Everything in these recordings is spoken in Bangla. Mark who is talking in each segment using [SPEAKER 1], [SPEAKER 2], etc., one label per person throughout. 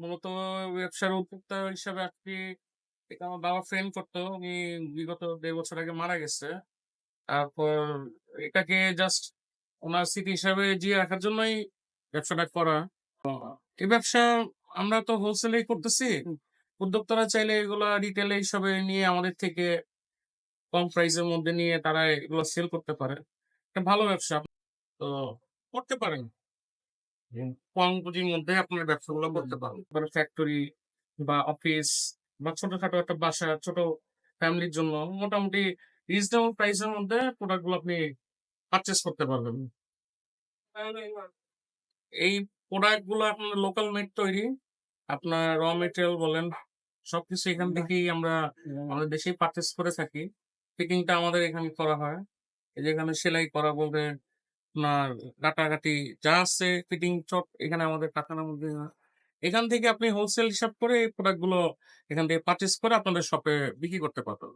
[SPEAKER 1] মূলত ব্যবসার উদ্যোক্তা হিসাবে আপনি আমার বাবা ফ্রেন্ড করতো। উনি বিগত দেড় বছর আগে মারা গেছে। তারপর এটাকে জাস্ট ওনার স্মৃতি হিসাবে জিয়ে রাখার জন্যই ব্যবসাটা করা। এই ব্যবসা আমরা তো হোলসেলেই করতেছি। উদ্যোক্তারা চাইলে এগুলা রিটেলে হিসাবে নিয়ে আমাদের থেকে কম প্রাইসের মধ্যে নিয়ে তারা এগুলো সেল করতে পারে। এটা ভালো ব্যবসা। তো করতে পারেন। কম পুঁজির মধ্যে আপনার ব্যবসাগুলো করতে পারেন ফ্যাক্টরি বা অফিস বা ছোটখাটো একটা বাসা ছোট ফ্যামিলির জন্য মোটামুটি রিজনেবল প্রাইসের মধ্যে প্রোডাক্টগুলো আপনি পারচেস করতে পারবেন। এই প্রোডাক্টগুলো আপনার লোকাল মেড তৈরি আপনার র মেটেরিয়াল বলেন সবকিছু এখান থেকেই আমরা আমাদের দেশেই পারচেস করে থাকি। ফিটিংটা আমাদের এখানে করা হয়। এই যে এখানে সেলাই করা বলতে আপনার কাটাকাটি যা আছে ফিটিং চট এখানে আমাদের কারখানার মধ্যে এখান থেকে আপনি হোলসেল হিসাব করে এই প্রোডাক্টগুলো এখান থেকে পারচেস করে আপনাদের শপে বিক্রি করতে পারবেন।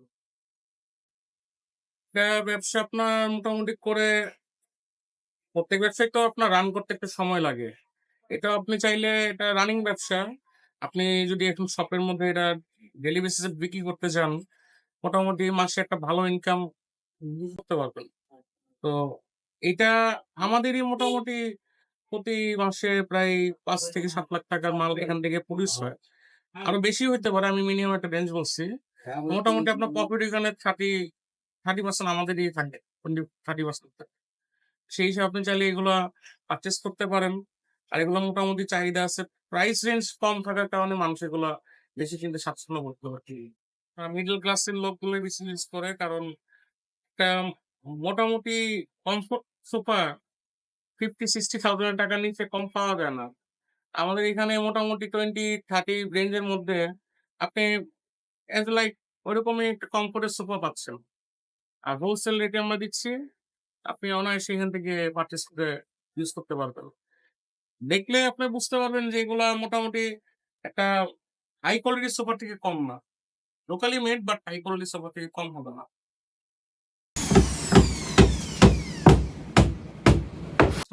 [SPEAKER 1] ব্যবসা আপনার মোটামুটি করে প্রত্যেক ব্যবসায় তো আপনার রান করতে একটু সময় লাগে। এটা আপনি চাইলে এটা রানিং ব্যবসা। আপনি যদি এখন শপের মধ্যে এটা ডেলি বেসিসে বিক্রি করতে চান, মোটামুটি মাসে একটা ভালো ইনকাম করতে পারবেন। তো এটা আমাদেরই মোটামুটি প্রতি মাসে প্রায় পাঁচ থেকে সাত লাখ টাকার মাল এখান থেকে পুলিশ হয়। আরও বেশি হইতে পারে আমি মিনিমাম একটা রেঞ্জ বলছি। মোটামুটি আপনার প্রফিট এখানে থার্টি থার্টি পার্সেন্ট আমাদেরই থাকে। থার্টি পার্সেন্ট সেই হিসাবে আপনি চাইলে এগুলা পারচেস করতে পারেন। আর এগুলো মোটামুটি চাহিদা আছে। প্রাইস রেঞ্জ কম থাকার কারণে মানুষ এগুলা বেশি কিনতে স্বাচ্ছন্দ্য করতে পারে মিডল ক্লাসের লোকগুলো বেশি ইউজ করে। কারণ একটা মোটামুটি comfort sofa fifty sixty thousand টাকার নিচে কম পাওয়া যায় না। আমাদের এখানে মোটামুটি টোয়েন্টি থার্টি রেঞ্জের মধ্যে আপনি এজ লাইক ওইরকমই একটা কমফোর্টের সোফা পাচ্ছেন। আর হোলসেল রেটে আমরা দিচ্ছি, আপনি অনায়াসে এখান থেকে পারচেস করে ইউজ করতে পারবেন। দেখলে আপনি বুঝতে পারবেন যে এগুলা মোটামুটি একটা হাই কোয়ালিটির সোফা থেকে কম না। লোকালি মেড বাট হাই কোয়ালিটির সোফা থেকে কম হবে না।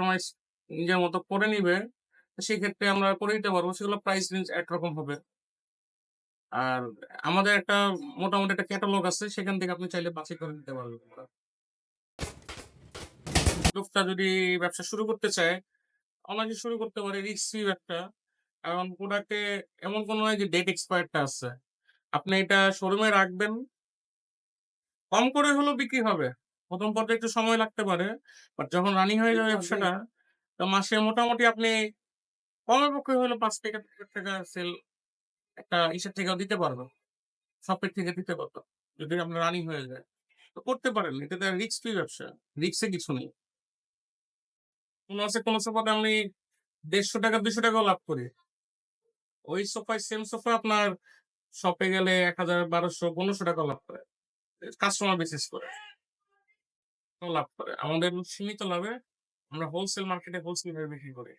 [SPEAKER 1] কাস্টমাইজ নিজের মতো করে নিবে সেই ক্ষেত্রে আমরা করে দিতে পারব। সেগুলো প্রাইস রেঞ্জ একরকম হবে। আর আমাদের একটা মোটামুটি একটা ক্যাটালগ আছে, সেখান থেকে আপনি চাইলে বাছাই করে নিতে পারবেন। লোকটা যদি ব্যবসা শুরু করতে চায়, অনেকে শুরু করতে পারে রিক্সি একটা। কারণ প্রোডাক্টে এমন কোনো নয় যে ডেট এক্সপায়ারটা আছে। আপনি এটা শোরুমে রাখবেন, কম করে হলেও বিক্রি হবে। প্রথম পর্যায়ে একটু সময় লাগতে পারে। বাট যখন রানিং হয়ে যাবে ব্যবসাটা তো মাসে মোটামুটি আপনি কমের পক্ষে হলো পাঁচ থেকে টাকা সেল একটা ইসের থেকেও দিতে পারব শপের থেকে দিতে পারতো যদি আপনার রানিং হয়ে যায়। তো করতে পারেন এটা রিক্স ফ্রি ব্যবসা রিক্সে কিছু নেই। কোনো আছে কোনো সোফাতে আমি দেড়শো টাকা দুশো টাকাও লাভ করি। ওই সোফায় সেম সোফা আপনার শপে গেলে এক হাজার বারোশো পনেরোশো টাকা লাভ করে। কাস্টমার বেসিস করে। তো লাভ করে? আমাদের সীমিত লাভে আমরা হোলসেল মার্কেটে হোলসেল ভাবে বিক্রি করি।